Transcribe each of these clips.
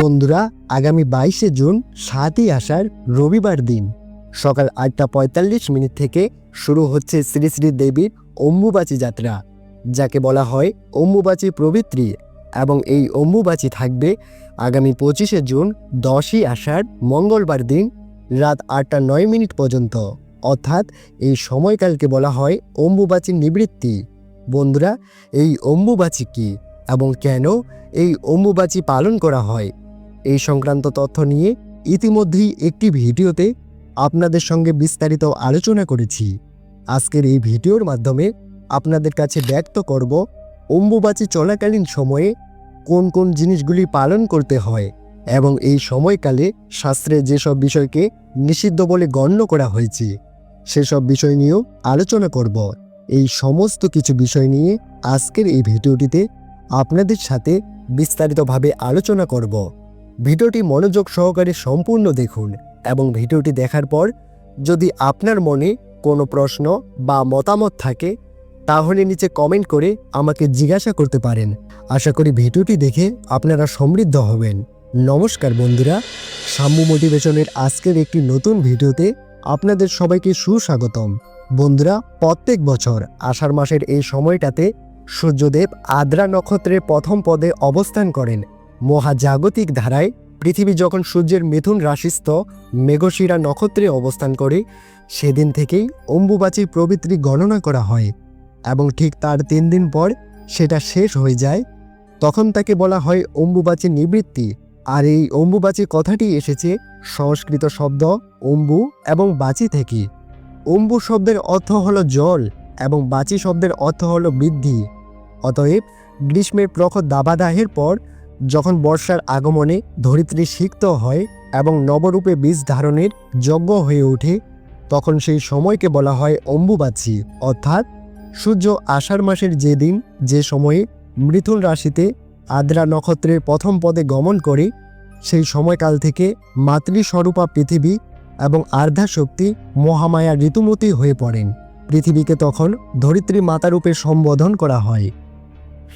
বন্ধুরা, আগামী বাইশে জুন সাতই আসার রবিবার দিন সকাল আটটা পঁয়তাল্লিশ মিনিট থেকে শুরু হচ্ছে শ্রী শ্রী দেবীর অম্বুবাচী যাত্রা, যাকে বলা হয় অম্বুবাচী প্রবৃত্তি এবং এই অম্বুবাচী থাকবে আগামী পঁচিশে জুন দশই আষাঢ় মঙ্গলবার দিন রাত আটটা নয় মিনিট পর্যন্ত। অর্থাৎ এই সময়কালকে বলা হয় অম্বুবাচী নিবৃত্তি। বন্ধুরা, এই অম্বুবাচী কী এবং কেন এই অম্বুবাচী পালন করা হয়? এই সংক্রান্ত তথ্য নিয়ে ইতিমধ্যেই একটি ভিডিওতে আপনাদের সঙ্গে বিস্তারিত আলোচনা করেছি। আজকের এই ভিডিওর মাধ্যমে আপনাদের কাছে ব্যক্ত করব অম্বুবাচী চলাকালীন সময়ে কোন কোন জিনিসগুলি পালন করতে হয় এবং এই সময়কালে শাস্ত্রে যেসব বিষয়কে নিষিদ্ধ বলে গণ্য করা হয়েছে, সেসব বিষয় নিয়েও আলোচনা করব। এই সমস্ত কিছু বিষয় নিয়ে আজকের এই ভিডিওটিতে আপনাদের সাথে বিস্তারিতভাবে আলোচনা করব। ভিডিওটি মনোযোগ সহকারে সম্পূর্ণ দেখুন এবং ভিডিওটি দেখার পর যদি আপনার মনে কোনো প্রশ্ন বা মতামত থাকে, তাহলে নিচে কমেন্ট করে আমাকে জিজ্ঞাসা করতে পারেন। আশা করি ভিডিওটি দেখে আপনারা সমৃদ্ধ হবেন। নমস্কার বন্ধুরা, সাম্য মোটিভেশনের আজকের একটি নতুন ভিডিওতে আপনাদের সবাইকে সুস্বাগতম। বন্ধুরা, প্রত্যেক বছর আষাঢ় মাসের এই সময়টাতে সূর্যদেব আদ্রা নক্ষত্রের প্রথম পদে অবস্থান করেন। মহাজাগতিক ধারায় পৃথিবী যখন সূর্যের মিথুন রাশিস্থ মেঘশিরা নক্ষত্রে অবস্থান করে, সেদিন থেকেই অম্বুবাচী প্রবৃত্তি গণনা করা হয় এবং ঠিক তার তিন দিন পর সেটা শেষ হয়ে যায়। তখন তাকে বলা হয় অম্বুবাচী নিবৃত্তি। আর এই অম্বুবাচী কথাটি এসেছে সংস্কৃত শব্দ অম্বু এবং বাচি থেকে। অম্বু শব্দের অর্থ হলো জল এবং বাচি শব্দের অর্থ হলো বৃদ্ধি। অতএব গ্রীষ্মের প্রখর দাবাদাহের পর যখন বর্ষার আগমনে ধরিত্রী সিক্ত হয় এবং নবরূপে বীজ ধারণের যজ্ঞ হয়ে ওঠে, তখন সেই সময়কে বলা হয় অম্বুবাচী। অর্থাৎ সূর্য আষাঢ় মাসের যে দিন, যে সময়ে মৃথুন রাশিতে আদ্রা নক্ষত্রের প্রথম পদে গমন করে, সেই সময়কাল থেকে মাতৃস্বরূপা পৃথিবী এবং আর্ধা শক্তি মহামায়া ঋতুমতী হয়ে পড়েন। পৃথিবীকে তখন ধরিত্রী মাতারূপে সম্বোধন করা হয়।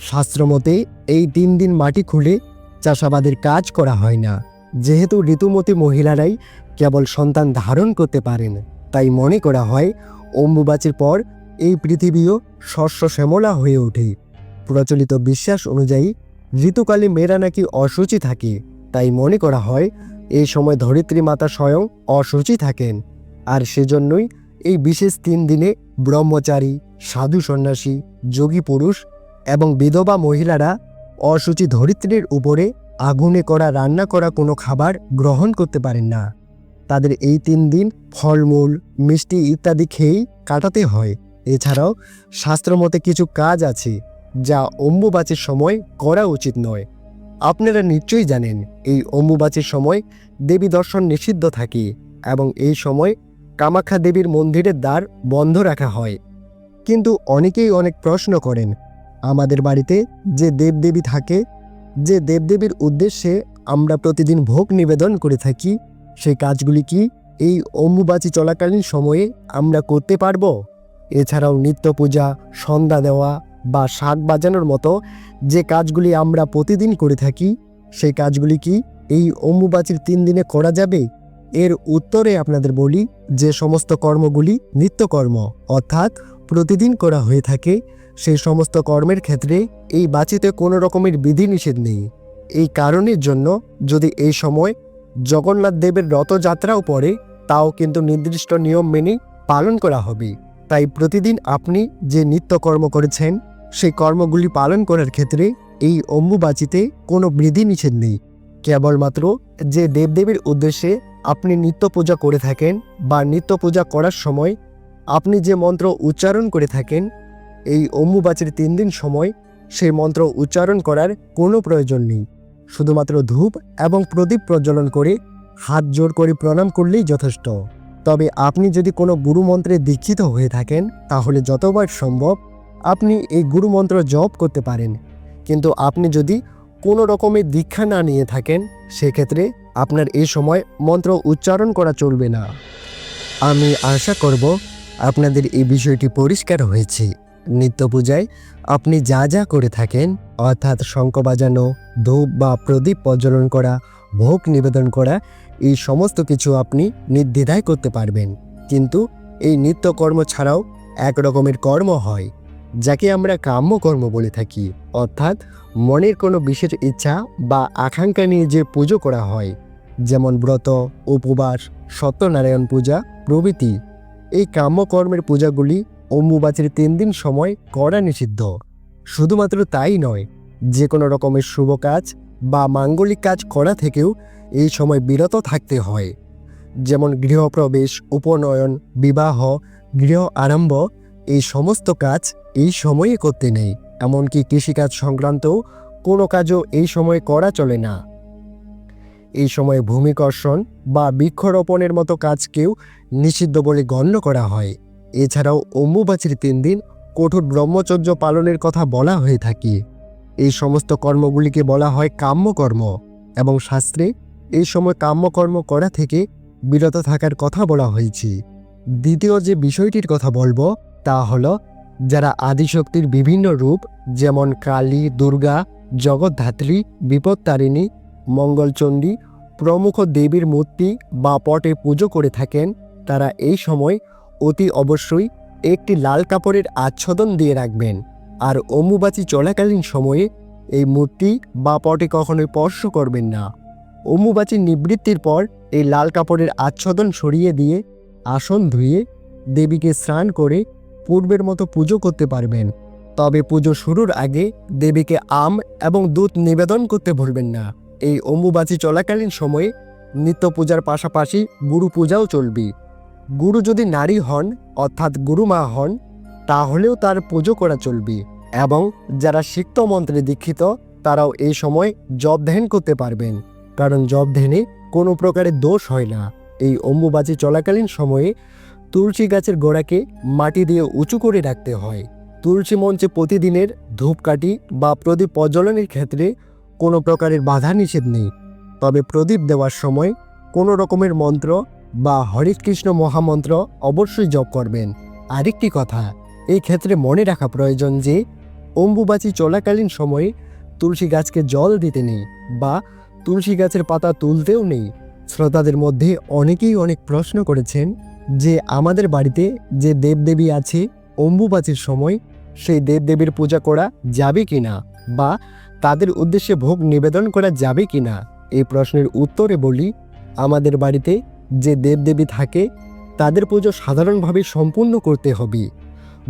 শাস্ত্রমতে, এই তিন দিন মাটি খুলে চাষাবাদের কাজ করা হয় না। যেহেতু ঋতুমতী মহিলারাই কেবল সন্তান ধারণ করতে পারেন, তাই মনে করা হয় অম্বুবাচীর পর এই পৃথিবীও শস্য শ্যামলা হয়ে ওঠে। প্রচলিত বিশ্বাস অনুযায়ী, ঋতুকালে মেয়েরা নাকি অসুচি থাকে, তাই মনে করা হয় এই সময় ধরিত্রী মাতা স্বয়ং অসুচি থাকেন। আর সেজন্যই এই বিশেষ তিন দিনে ব্রহ্মচারী, সাধু সন্ন্যাসী, যোগী পুরুষ এবং বিধবা মহিলারা অসুচি ধরিত্রীর উপরে আগুনে করা, রান্না করা কোনো খাবার গ্রহণ করতে পারেন না। তাদের এই তিন দিন ফলমূল, মিষ্টি ইত্যাদি খেয়েই কাটাতে হয়। এছাড়াও শাস্ত্রমতে কিছু কাজ আছে যা অম্বুবাচীর সময় করা উচিত নয়। আপনারা নিশ্চয়ই জানেন, এই অম্বুবাচীর সময় দেবী দর্শন নিষিদ্ধ থাকে এবং এই সময় কামাখ্যা দেবীর মন্দিরের দ্বার বন্ধ রাখা হয়। কিন্তু অনেকেই অনেক প্রশ্ন করেন আমাদের বাড়িতে যে দেবদেবী থাকে, যে দেবদেবীর উদ্দেশ্যে আমরা প্রতিদিন ভোগ নিবেদন করে থাকি সেই কাজগুলি কি এই অম্বুবাচী চলাকালীন সময়ে আমরা করতে পারব? এছাড়াও নিত্য পূজা, সন্ধ্যা দেওয়া বা শাক বাজানোর মতো যে কাজগুলি আমরা প্রতিদিন করে থাকি সেই কাজগুলি কি এই অম্বুবাচীর তিন দিনে করা যাবে? এর উত্তরে আপনাদের বলি যে সমস্ত কর্মগুলি নিত্যকর্ম, অর্থাৎ প্রতিদিন করা হয়ে থাকে সেই সমস্ত কর্মের ক্ষেত্রে এই বাচিতে কোনো রকমের বিধিনিষেধ নেই। এই কারণের জন্য যদি এই সময় জগন্নাথ দেবের রথযাত্রাও পড়ে, তাও কিন্তু নির্দিষ্ট নিয়ম মেনে পালন করা হবে। তাই প্রতিদিন আপনি যে নিত্যকর্ম করেছেন, সেই কর্মগুলি পালন করার ক্ষেত্রে এই অম্বুবাচিতে কোনো বিধিনিষেধ নেই। কেবলমাত্র যে দেবদেবীর উদ্দেশ্যে আপনি নিত্য পূজা করে থাকেন বা নিত্য পূজা করার সময় আপনি যে মন্ত্র উচ্চারণ করে থাকেন এই অম্বুবাচীর তিন দিন সময় সেই মন্ত্র উচ্চারণ করার কোনো প্রয়োজন নেই। শুধুমাত্র ধূপ এবং প্রদীপ প্রজ্বলন করে হাত জোর করে প্রণাম করলেই যথেষ্ট। তবে আপনি যদি কোনো গুরুমন্ত্রে দীক্ষিত হয়ে থাকেন, তাহলে যতবার সম্ভব আপনি এই গুরুমন্ত্র জপ করতে পারেন। কিন্তু আপনি যদি কোনো রকমের দীক্ষা না নিয়ে থাকেন, সেক্ষেত্রে আপনার এই সময় মন্ত্র উচ্চারণ করা চলবে না। আমি আশা করব আপনাদের এই বিষয়টি পরিষ্কার হয়েছে। নিত্য পূজায় আপনি যা যা করে থাকেন, অর্থাৎ শঙ্খ বাজানো, ধূপ বা প্রদীপ প্রজ্বলন করা, ভোগ নিবেদন করা, এই সমস্ত কিছু আপনি নির্দ্বিধায় করতে পারবেন। কিন্তু এই নিত্য কর্ম ছাড়াও এক রকমের কর্ম হয়, যাকে আমরা কাম্য কর্ম বলে থাকি। অর্থাৎ মনের কোনো বিশেষ ইচ্ছা বা আকাঙ্ক্ষা নিয়ে যে পুজো করা হয়, যেমন ব্রত, উপবাস, সত্যনারায়ণ পূজা, প্রভৃতি, এই কাম্যকর্মের পূজাগুলি অম্বুবাচীর তিন দিন সময় করা নিষিদ্ধ। শুধুমাত্র তাই নয় যে কোনো রকমের শুভ কাজ বা মাঙ্গলিক কাজ করা থেকেও এই সময় বিরত থাকতে হয়। যেমন গৃহপ্রবেশ, উপনয়ন, বিবাহ, গৃহ আরম্ভ, এই সমস্ত কাজ এই সময়ে করতে নেই। এমনকি কৃষিকাজ সংক্রান্ত কোনো কাজও এই সময়ে করা চলে না। এই সময়ে ভূমিকর্ষণ বা বৃক্ষরোপণের মতো কাজকেও নিষিদ্ধ বলে গণ্য করা হয়। এছাড়াও অম্বুবাচীর তিন দিন কঠোর ব্রহ্মচর্য পালনের কথা বলা হয়ে থাকে। এই সমস্ত কর্মগুলিকে বলা হয় কাম্যকর্ম এবং শাস্ত্রে এই সময় কাম্যকর্ম করা থেকে বিরত থাকার কথা বলা হয়েছে। দ্বিতীয় যে বিষয়টির কথা বলব, তা হলো যারা আদিশক্তির বিভিন্ন রূপ যেমন কালী, দুর্গা, জগদ্ধাত্রী, বিপত্তারিণী, মঙ্গলচণ্ডী, প্রমুখ দেবীর মূর্তি বা পটে পুজো করে থাকেন, তারা এই সময় অতি অবশ্যই একটি লাল কাপড়ের আচ্ছাদন দিয়ে রাখবেন। আর অম্বুবাচী চলাকালীন সময়ে এই মূর্তি বা পটে কখনোই স্পর্শ করবেন না। অম্বুবাচী নিবৃত্তির পর এই লাল কাপড়ের আচ্ছাদন সরিয়ে দিয়ে আসন ধুয়ে দেবীকে স্নান করে পূর্বের মতো পুজো করতে পারবেন। তবে পুজো শুরুর আগে দেবীকে আম এবং দুধ নিবেদন করতে ভুলবেন না। এই অম্বুবাচী চলাকালীন সময়ে নিত্য পূজার পাশাপাশি গুরু পূজাও চলবে। গুরু যদি নারী হন, অর্থাৎ গুরুমা হন, তাহলেও তার পুজো করা চলবে এবং যারা সিক্ত মন্ত্রে দীক্ষিত, তারাও এই সময় জব ধ্যান করতে পারবেন। কারণ জব ধ্যানে কোনো প্রকারের দোষ হয় না। এই অম্বুবাচী চলাকালীন সময়ে তুলসী গাছের গোড়াকে মাটি দিয়ে উঁচু করে রাখতে হয়। তুলসী মঞ্চে প্রতিদিনের ধূপকাঠি বা প্রদীপ প্রজ্বলনের ক্ষেত্রে কোনো প্রকারের বাধা নিষেধ নেই। তবে প্রদীপ দেওয়ার সময় কোনো রকমের মন্ত্র বা হরে কৃষ্ণ মহামন্ত্র অবশ্যই জপ করবেন। আরেকটি কথা, এই ক্ষেত্রে মনে রাখা প্রয়োজন যে, অম্বুবাচী চলাকালীন সময়ে তুলসী গাছকে জল দিতে নেই বা তুলসী গাছের পাতা তুলতেও নেই। শ্রোতাদের মধ্যে অনেকেই অনেক প্রশ্ন করেছেন যে, আমাদের বাড়িতে যে দেবদেবী আছে, অম্বুবাচীর সময় সেই দেবদেবীর পূজা করা যাবে কি না বা তাদের উদ্দেশ্যে ভোগ নিবেদন করা যাবে কি না এই প্রশ্নের উত্তরে বলি, আমাদের বাড়িতে যে দেবদেবী থাকে, তাদের পুজো সাধারণভাবে সম্পূর্ণ করতে হবে।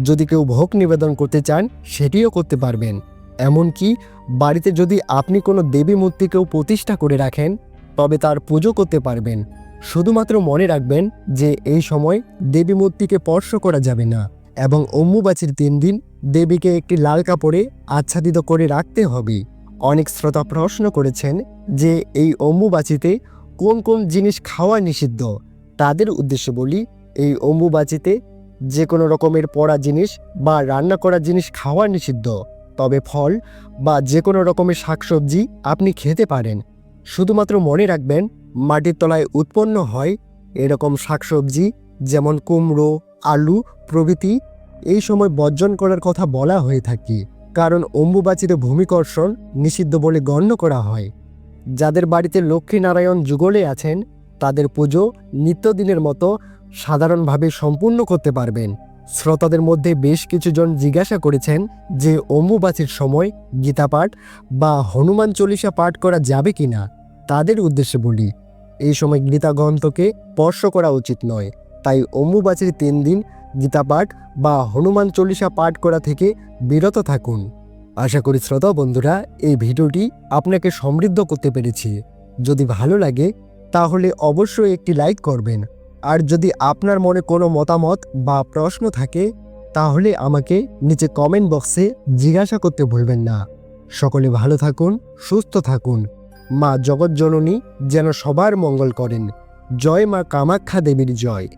যদি কেউ ভোগ নিবেদন করতে চান, সেটিও করতে পারবেন। এমনকি বাড়িতে যদি আপনি কোনো দেবী মূর্তিকেও প্রতিষ্ঠা করে রাখেন, তবে তার পুজো করতে পারবেন। শুধুমাত্র মনে রাখবেন যে এই সময় দেবী মূর্তিকে স্পর্শ করা যাবে না এবং অম্বুবাচীর তিন দিন দেবীকে একটি লাল কাপড়ে আচ্ছাদিত করে রাখতে হবে। অনেক শ্রোতা প্রশ্ন করেছেন যে এই অম্বুবাচিতে কোন কোন জিনিস খাওয়া নিষিদ্ধ, তাদের উদ্দেশ্যে বলি, এই অম্বুবাচিতে যে কোনো রকমের পড়া জিনিস বা রান্না করা জিনিস খাওয়া নিষিদ্ধ, তবে ফল বা যে কোনো রকমের শাকসবজি আপনি খেতে পারেন। শুধুমাত্র মনে রাখবেন, মাটির তলায় উৎপন্ন হয় এরকম শাকসবজি যেমন কুমড়ো, আলু প্রভৃতি, এই সময় বর্জন করার কথা বলা হয়ে থাকে, কারণ অম্বুবাচিতে ভূমিকর্ষণ নিষিদ্ধ বলে গণ্য করা হয়। যাদের বাড়িতে লক্ষ্মীনারায়ণ যুগলে আছেন, তাদের পুজো নিত্যদিনের মতো সাধারণভাবে সম্পূর্ণ করতে পারবেন। শ্রোতাদের মধ্যে বেশ কিছুজন জিজ্ঞাসা করেছেন যে অম্বুবাচীর সময় গীতা পাঠ বা হনুমান চল্লিশা পাঠ করা যাবে কি না তাদের উদ্দেশ্যে বলি, এই সময় গীতা গ্রন্থকে স্পর্শ করা উচিত নয়। তাই অম্বুবাচীর তিন দিন গীতা পাঠ বা হনুমান চল্লিশা পাঠ করা থেকে বিরত থাকুন। আশা করি শ্রোতা বন্ধুরা, এই ভিডিওটি আপনাকে সমৃদ্ধ করতে পেরেছি। যদি ভালো লাগে, তাহলে অবশ্যই একটি লাইক করবেন। আর যদি আপনার মনে কোনো মতামত বা প্রশ্ন থাকে, তাহলে আমাকে নিচে কমেন্ট বক্সে জিজ্ঞাসা করতে ভুলবেন না। সকলে ভালো থাকুন, সুস্থ থাকুন। মা জগৎজননী যেন সবার মঙ্গল করেন। জয় মা কামাখ্যা দেবীর জয়।